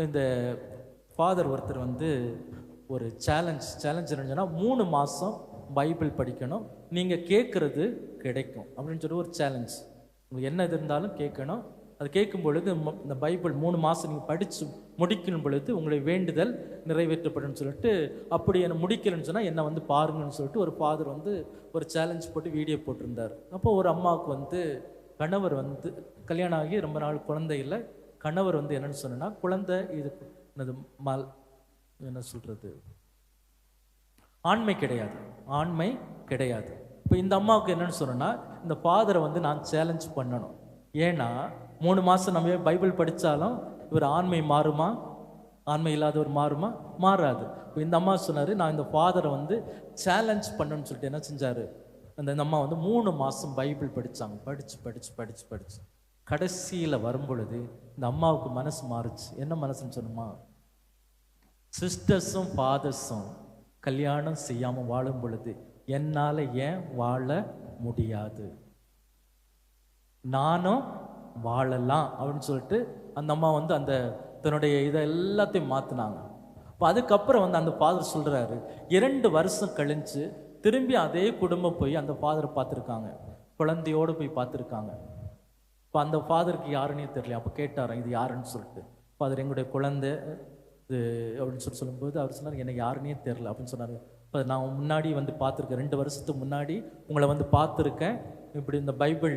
இந்த ஃபாதர் ஒருத்தர் வந்து ஒரு சேலஞ்ச் சேலஞ்ச் இருந்துச்சுன்னா மூணு மாதம் பைபிள் படிக்கணும் நீங்கள் கேட்குறது கிடைக்கும் அப்படின்னு சொல்லி ஒரு சேலஞ்ச் உங்களுக்கு என்ன இது இருந்தாலும் கேட்கணும். அது கேட்கும் பொழுது இந்த பைபிள் மூணு மாதம் நீங்கள் படித்து முடிக்கணும் பொழுது உங்களுடைய வேண்டுதல் நிறைவேற்றப்படும் சொல்லிட்டு அப்படி என்னை முடிக்கலன்னு சொன்னால் என்னை வந்து பாருங்கன்னு சொல்லிட்டு ஒரு ஃபாதர் வந்து ஒரு சேலஞ்ச் போட்டு வீடியோ போட்டிருந்தார். அப்போ ஒரு அம்மாவுக்கு வந்து கணவர் வந்து கல்யாணம் ஆகி ரொம்ப நாள் குழந்தை இல்லை. கணவர் வந்து என்னன்னு சொன்னா குழந்தை இது என்னது மல் என்ன சொல்றது? ஆண்மை கிடையாது. ஆண்மை கிடையாது. இப்போ இந்த அம்மாவுக்கு என்னன்னு சொன்னா இந்த ஃபாதரை வந்து நான் சேலஞ்ச் பண்ணணும். ஏன்னா மூணு மாதம் நம்ம பைபிள் படித்தாலும் இவர் ஆண்மை மாறுமா? ஆண்மை இல்லாதவர் மாறுமா? மாறாது. இப்போ இந்த அம்மா சொன்னார் நான் இந்த ஃபாதரை வந்து சேலஞ்ச் பண்ணணும்னு சொல்லிட்டு என்ன செஞ்சாரு? அந்த இந்த அம்மா வந்து மூணு மாதம் பைபிள் படித்தாங்க படித்து படித்து படித்து படித்து கடைசியில் வரும்பொழுது இந்த அம்மாவுக்கு மனசு மாறுச்சு. என்ன மனசுன்னு சொன்னோமா சிஸ்டர்ஸும் ஃபாதர்ஸும் கல்யாணம் செய்யாமல் வாழும் பொழுது என்னால் ஏன் வாழ முடியாது? நானும் வாழலாம் அப்படின்னு சொல்லிட்டு அந்த அம்மா வந்து அந்த தன்னுடைய இதை எல்லாத்தையும் மாற்றினாங்க இப்போ அதுக்கப்புறம் வந்து அந்த ஃபாதர் சொல்கிறாரு இரண்டு வருஷம் கழிஞ்சு திரும்பி அதே குடும்பம் போய் அந்த ஃபாதரை பார்த்துருக்காங்க. குழந்தையோடு போய் பார்த்துருக்காங்க. இப்போ அந்த ஃபாதருக்கு யாருன்னே தெரியல. அப்போ கேட்டாராம் இது யாருன்னு சொல்லிட்டு. ஃபாதர் எங்களுடைய குழந்தை இது அப்படின்னு சொல்லி சொல்லும்போது அவர் சொன்னார் என்னை யாருன்னே தெரில அப்படின்னு சொன்னார். இப்போ நான் முன்னாடி வந்து பார்த்துருக்கேன். ரெண்டு வருஷத்துக்கு முன்னாடி உங்களை வந்து பார்த்துருக்கேன். இப்படி இந்த பைபிள்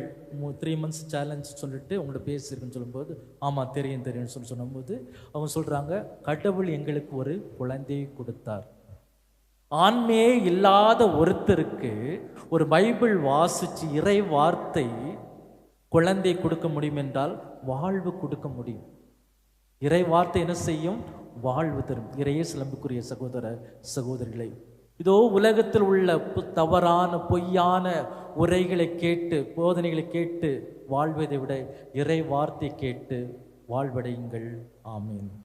த்ரீ மந்த்ஸ் சேலஞ்ச் சொல்லிட்டு உங்கள்ட்ட பேசியிருக்குன்னு சொல்லும்போது ஆமாம் தெரியும் தெரியும்னு சொல்லி சொல்லும்போது அவங்க சொல்கிறாங்க கடவுள் எங்களுக்கு ஒரு குழந்தையை கொடுத்தார். ஆண்மையே இல்லாத ஒருத்தருக்கு ஒரு பைபிள் வாசிச்சு இறை வார்த்தை குழந்தை கொடுக்க முடியும் என்றால் வாழ்வு கொடுக்க முடியும். இறை வார்த்தை என்ன செய்யும்? வாழ்வு தரும். இறையே சிலம்புக்குரிய சகோதர சகோதரிகளை இதோ உலகத்தில் உள்ள தவறான பொய்யான உரைகளை கேட்டு போதனைகளை கேட்டு வாழ்வதை விட இறை வார்த்தை கேட்டு வாழ்வடையுங்கள். ஆமீன்.